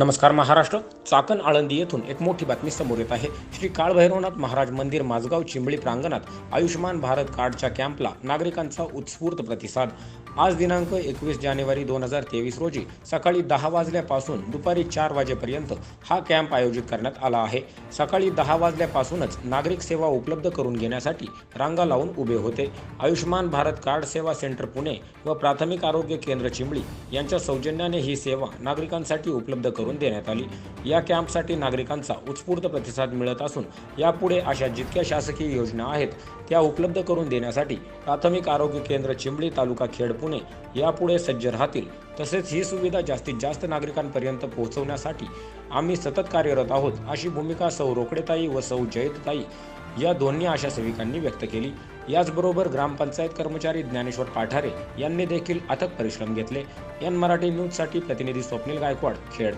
नमस्कार महाराष्ट्र. चाकण आळंदी येथून एक मोठी बातमी समोर येत आहे. श्री काळभैरवनाथ महाराज मंदिर माझगाव चिंबळी प्रांगणात आयुष्यमान भारत कार्डच्या कॅम्पला नागरिकांचा उत्स्फूर्त प्रतिसाद. आज दिनांक एकवीस जानेवारी दोन हजार तेवीस रोजी सकाळी दहा वाजल्यापासून दुपारी चार वाजेपर्यंत हा कॅम्प आयोजित करण्यात आला आहे. सकाळी दहा वाजल्यापासूनच नागरिक सेवा उपलब्ध करून घेण्यासाठी रांगा लावून उभे होते. आयुष्यमान भारत कार्ड सेवा सेंटर पुणे व प्राथमिक आरोग्य केंद्र चिंबळी यांच्या सौजन्याने ही सेवा नागरिकांसाठी उपलब्ध करून देण्यात आली. या कॅम्पसाठी नागरिकांचा उत्स्फूर्त प्रतिसाद मिळत असून यापुढे अशा जितक्या शासकीय योजना आहेत त्या उपलब्ध करून देण्यासाठी प्राथमिक आरोग्य केंद्र चिंबळी तालुका खेड पुणे यापुढे सज्ज राहतील. तसेच ही सुविधा जास्तीत जास्त नागरिकांपर्यंत पोहोचवण्यासाठी आम्ही सतत कार्यरत आहोत अशी भूमिका सौ रोकडेताई व सौ जयतताई या दोन्ही आशा सेविकांनी व्यक्त केली. याचबरोबर ग्रामपंचायत कर्मचारी ज्ञानेश्वर पाठारे यांनी देखील अथक परिश्रम घेतले. एन मराठी न्यूजसाठी प्रतिनिधी स्वप्नील गायकवाड खेड.